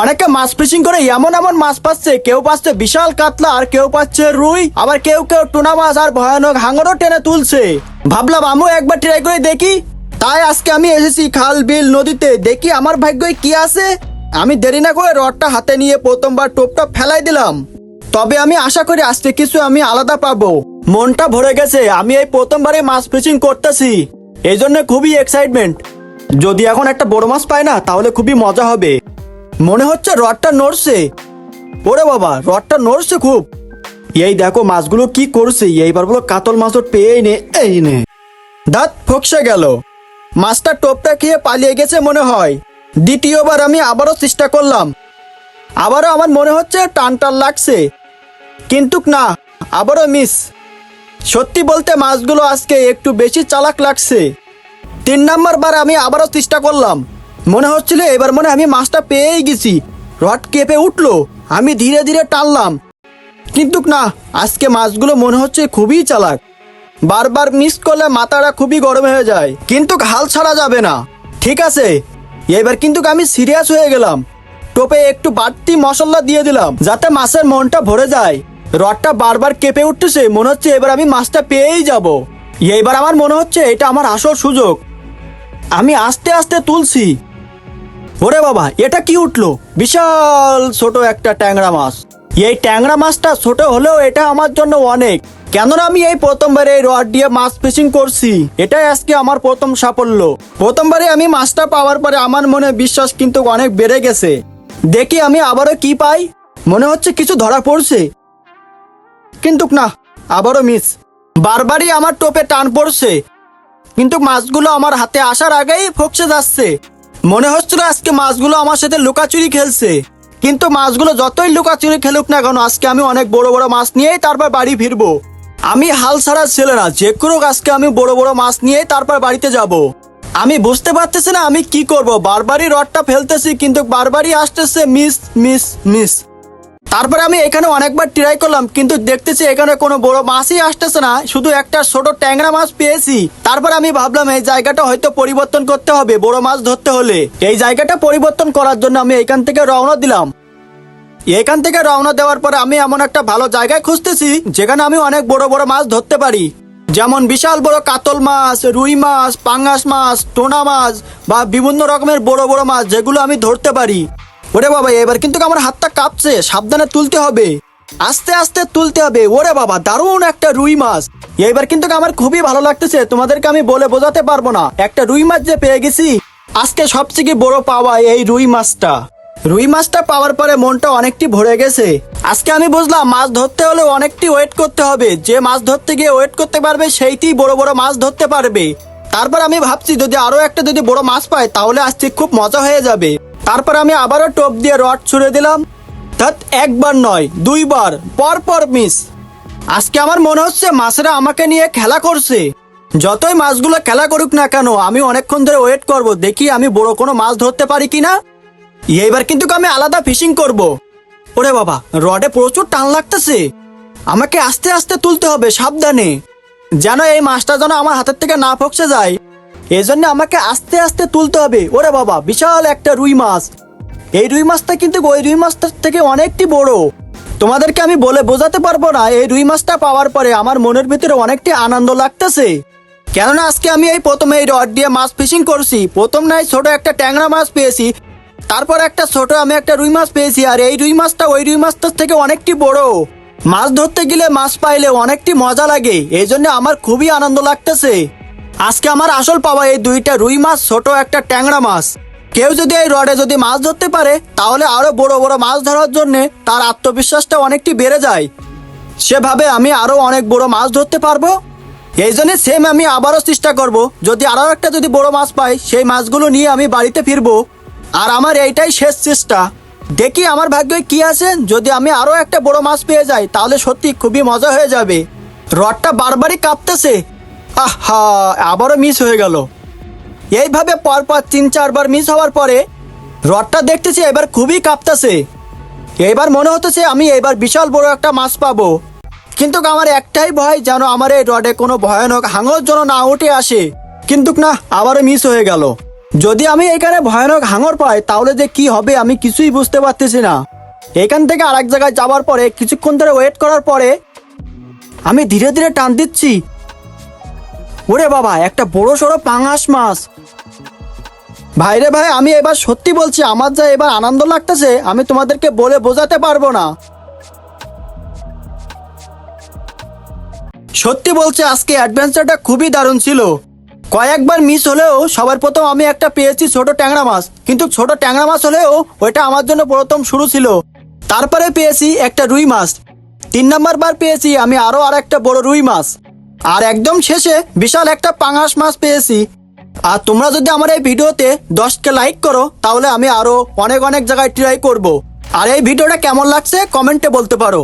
অনেকে মাছ ফিশিং করে এমন এমন মাছ পাচ্ছে, কেউ পাচ্ছে বিশাল কাতলা আর কেউ পাচ্ছে রুই, আবার কেউ কেউ টুনা মাছ আর ভয়ানক হাঙরও টেনে তুলছে। ভাবলাম আমিও একবার ট্রাই করে দেখি। তাই আজকে আমি এসেছি খাল, বিল, নদীতে, দেখি আমার ভাগ্যে কি আছে। আমি দেরি না করে রডটা হাতে নিয়ে প্রথমবার টোপটা ফেলাই দিলাম। তবে আমি আশা করি আজকে কিছু আমি আলাদা পাবো। মনটা ভরে গেছে, আমি এই প্রথমবারে মাছ ফিশিং করতেছি। এই জন্য খুবই এক্সাইটমেন্ট যদি এখন একটা বড় মাছ পাই না, তাহলে খুবই মজা হবে। মনে হচ্ছে রডটা নড়ছে। ওরে বাবা, রডটা নড়ছে খুব। এই দেখো মাছগুলো কি করছে, এইবার বলো কাতল মাছও পেয়েই নে, এই নে। দাঁত ফকসে গেল। মাছটা টোপটা খেয়ে পালিয়ে গেছে মনে হয়। দ্বিতীয়বার আমি আবারও চেষ্টা করলাম। আবারও আমার মনে হচ্ছে টান টান লাগছে। কিন্তু না, আবারও মিস। সত্যি বলতে মাছগুলো আজকে একটু বেশি চালাক লাগছে। তিন নাম্বার বার আমি আবারও চেষ্টা করলাম। মনে হচ্ছিল এবার মনে আমি মাছটা পেয়েই গেছি। রড কেঁপে উঠল, আমি ধীরে ধীরে টানলাম। কিন্তু না, আজকে মাছগুলো মনে হচ্ছে খুবই চালাক। বারবার মিস করলে মাথাটা খুবই গরম হয়ে যায়। কিন্তু হাল ছাড়া যাবে না। ঠিক আছে, এবার কিন্তু আমি সিরিয়াস হয়ে গেলাম। টোপে একটু বাড়তি মশলা দিয়ে দিলাম, যাতে মাছের মনটা ভরে যায়। রডটা বারবার কেঁপে উঠতেছে, মনে হচ্ছে এবার আমি মাছটা পেয়েই যাব। এইবার আমার মনে হচ্ছে এটা আমার আসল সুযোগ। আমি আস্তে আস্তে তুলছি। ওরে বাবা, এটা কি উঠল? বিশাল ছোট একটা ট্যাংরা মাছ। এই ট্যাংরা মাছটা ছোট হলেও এটা আমার জন্য অনেক। কেননা আমি এই প্রথমবার এই রড দিয়ে মাছ ফিশিং করছি। এটাই আজকে আমার প্রথম সাফল্য। প্রথমবারে আমি মাছটা পাওয়ার পরে আমার মনে বিশ্বাস কিন্তু অনেক বেড়ে গেছে। দেখি আমি আবারও কি পাই? মনে হচ্ছে কিছু ধরা পড়ছে। কিন্তু না, আবারও মিস। বারবারই আমার টোপে টান পড়ছে। কিন্তু মাছগুলো আমার হাতে আসার আগেই ফকসে যাচ্ছে। মনে হচ্ছিল আজকে মাছগুলো আমার সাথে লুকাচুরি খেলছে। কিন্তু মাছগুলো যতই লুকাচুরি খেলুক না কেন, আজকে আমি অনেক বড় বড় মাছ নিয়েই তারপর বাড়ি ফিরবো। আমি হাল ছাড়া ছেলে না, যে কোনো আজকে আমি বড় বড় মাছ নিয়েই তারপর বাড়িতে যাব। আমি বুঝতে পারতেছি না আমি কি করব। বারবারই রডটা ফেলতেছি, কিন্তু বারবারই আসতেছে, মিস মিস মিস। তারপরে আমি এখানে অনেকবার ট্রাই করলাম, কিন্তু দেখতেছি এখানে কোনো বড় মাছই আসতেছে না, শুধু একটা ছোট ট্যাংরা মাছ পেয়েছি। তারপর আমি ভাবলাম, এই জায়গাটা হয়তো পরিবর্তন করতে হবে, বড় মাছ ধরতে হলে। এই জায়গাটা পরিবর্তন করার জন্য আমি এখান থেকে রওনা দিলাম। এখান থেকে রওনা দেওয়ার পরে আমি এমন একটা ভালো জায়গায় খুঁজতেছি, যেখানে আমি অনেক বড় বড় মাছ ধরতে পারি। যেমন বিশাল বড় কাতল মাছ, রুই মাছ, পাঙ্গাস মাছ, টোনা মাছ বা বিভিন্ন রকমের বড় বড় মাছ যেগুলো আমি ধরতে পারি। ওরে বাবা, এবার কিন্তু আমার হাতটা কাঁপছে। সাবধানে তুলতে হবে। আস্তে আস্তে তুলতে হবে। ওরে বাবা, দারুণ একটা রুই মাছ। এইবার কিন্তু আমার খুবই ভালো লাগতেছে। তোমাদেরকে আমি বলে বোঝাতে পারব না। একটা রুই মাছ যে পেয়ে গেছি, আজকে সবথেকে বড় পাওয়া এই রুই মাছটা। রুই মাছটা পাওয়ার পরে মনটা অনেকটি ভরে গেছে। আজকে আমি বুঝলাম, মাছ ধরতে হলে অনেকটি ওয়েট করতে হবে। যে মাছ ধরতে গিয়ে ওয়েট করতে পারবে সেইটি বড় বড় মাছ ধরতে পারবে। তারপর আমি ভাবছি, যদি আরও একটা যদি বড় মাছ পাই তাহলে আজকে খুব মজা হয়ে যাবে। তারপর আমি আবারও টোপ দিয়ে রড ছুড়ে দিলাম। ধ্যাৎ, একবার নয় দুইবার পর পর মিস আজকে আমার মনে হচ্ছে মাছেরা আমাকে নিয়ে খেলা করছে। যতই মাছগুলো খেলা করুক না কেন আমি অনেকক্ষণ ধরে ওয়েট করব দেখি আমি বড় কোনো মাছ ধরতে পারি কিনা। এইবার কিন্তু আমি আলাদা ফিশিং করব। ওরে বাবা রডে প্রচুর টান লাগতেছে। আমাকে আস্তে আস্তে তুলতে হবে সাবধানে। যেন এই মাছটা যেন আমার হাতের থেকে না ফকসে যায়। এই জন্য আমাকে আস্তে আস্তে তুলতে হবে। ওরে বাবা, বিশাল একটা রুই মাছ। এই রুই মাছটা কিন্তু ওই রুই মাছটার থেকে অনেকটি বড়। তোমাদেরকে আমি বলে বোঝাতে পারব না, এই রুই মাছটা পাওয়ার পরে আমার মনের ভিতরে অনেকটি আনন্দ লাগতেছে। কেননা আজকে আমি এই প্রথমে এই রড দিয়ে মাছ ফিশিং করছি। প্রথম নাই, ছোট একটা ট্যাংরা মাছ পেয়েছি। তারপর একটা ছোট, আমি একটা রুই মাছ পেয়েছি। আর এই রুই মাছটা ওই রুই মাছটার থেকে অনেকটি বড়। মাছ ধরতে গেলে মাছ পাইলে অনেকটি মজা লাগে। এই জন্য আমার খুবই আনন্দ লাগতেছে। আজকে আমার আসল পাওয়া এই দুইটা রুই মাছ, ছোট একটা ট্যাংরা মাছ। কেউ যদি এই রডে যদি মাছ ধরতে পারে, তাহলে আরও বড় বড় মাছ ধরার জন্য তার আত্মবিশ্বাসটা অনেকটি বেড়ে যায়। সেভাবে আমি আরও অনেক বড় মাছ ধরতে পারব। এই জন্য সেম আমি আবারও চেষ্টা করব, যদি আরও একটা যদি বড় মাছ পাই, সেই মাছগুলো নিয়ে আমি বাড়িতে ফিরবো। আর আমার এইটাই শেষ চেষ্টা। দেখি আমার ভাগ্যে কি আছে, যদি আমি আরও একটা বড় মাছ পেয়ে যাই, তাহলে সত্যি খুবই মজা হয়ে যাবে। রডটা বারবারই কাঁপতেছে। আহা, আবারও মিস হয়ে গেল। এইভাবে পরপর তিন, চারবার মিস হওয়ার পরে রডটা দেখতেছি এবার খুবই কাঁপতেছে। এবার মনে হতেছে আমি এবার বিশাল বড় একটা মাছ পাবো। কিন্তু আমার একটাই ভয়, যেন আমার এই রডে কোনো ভয়ানক হাঙর যেন না উঠে আসে। কিন্তু না, আবারও মিস হয়ে গেল। যদি আমি এখানে ভয়ানক হাঙর পাই, তাহলে যে কি হবে আমি কিছুই বুঝতে পারতেছি না। এখান থেকে আরেক জায়গায় যাওয়ার পরে, কিছুক্ষণ ধরে ওয়েট করার পরে, আমি ধীরে ধীরে টান দিচ্ছি। ওরে বাবা, একটা বড় সড়ো পাঙাশ মাছ। ভাইরে ভাই, আমি এবার সত্যি বলছি, আমার যা এবার আনন্দ লাগতেছে, আমি তোমাদেরকে বলে বোঝাতে পারব না। সত্যি বলছে, আজকে অ্যাডভেঞ্চারটা খুবই দারুণ ছিল। কয়েকবার মিস হলেও সবার প্রথম আমি একটা পেয়েছি ছোট ট্যাংরা মাছ, কিন্তু ছোট ট্যাংরা মাছ হলেও ওইটা আমার জন্য প্রথম শুরু ছিল। তারপরে পেয়েছি একটা রুই মাছ। তিন নাম্বার বার পেয়েছি আমি আরও আর একটা বড় রুই মাছ। আর একদম শেষে বিশাল একটা পাঙাশ মাছ পেয়েছি। আর তোমরা যদি আমার এই ভিডিওতে দশকে লাইক করো, তাহলে আমি আরও অনেক অনেক জায়গায় ট্রাই করব। আর এই ভিডিওটা কেমন লাগছে কমেন্টে বলতে পারো।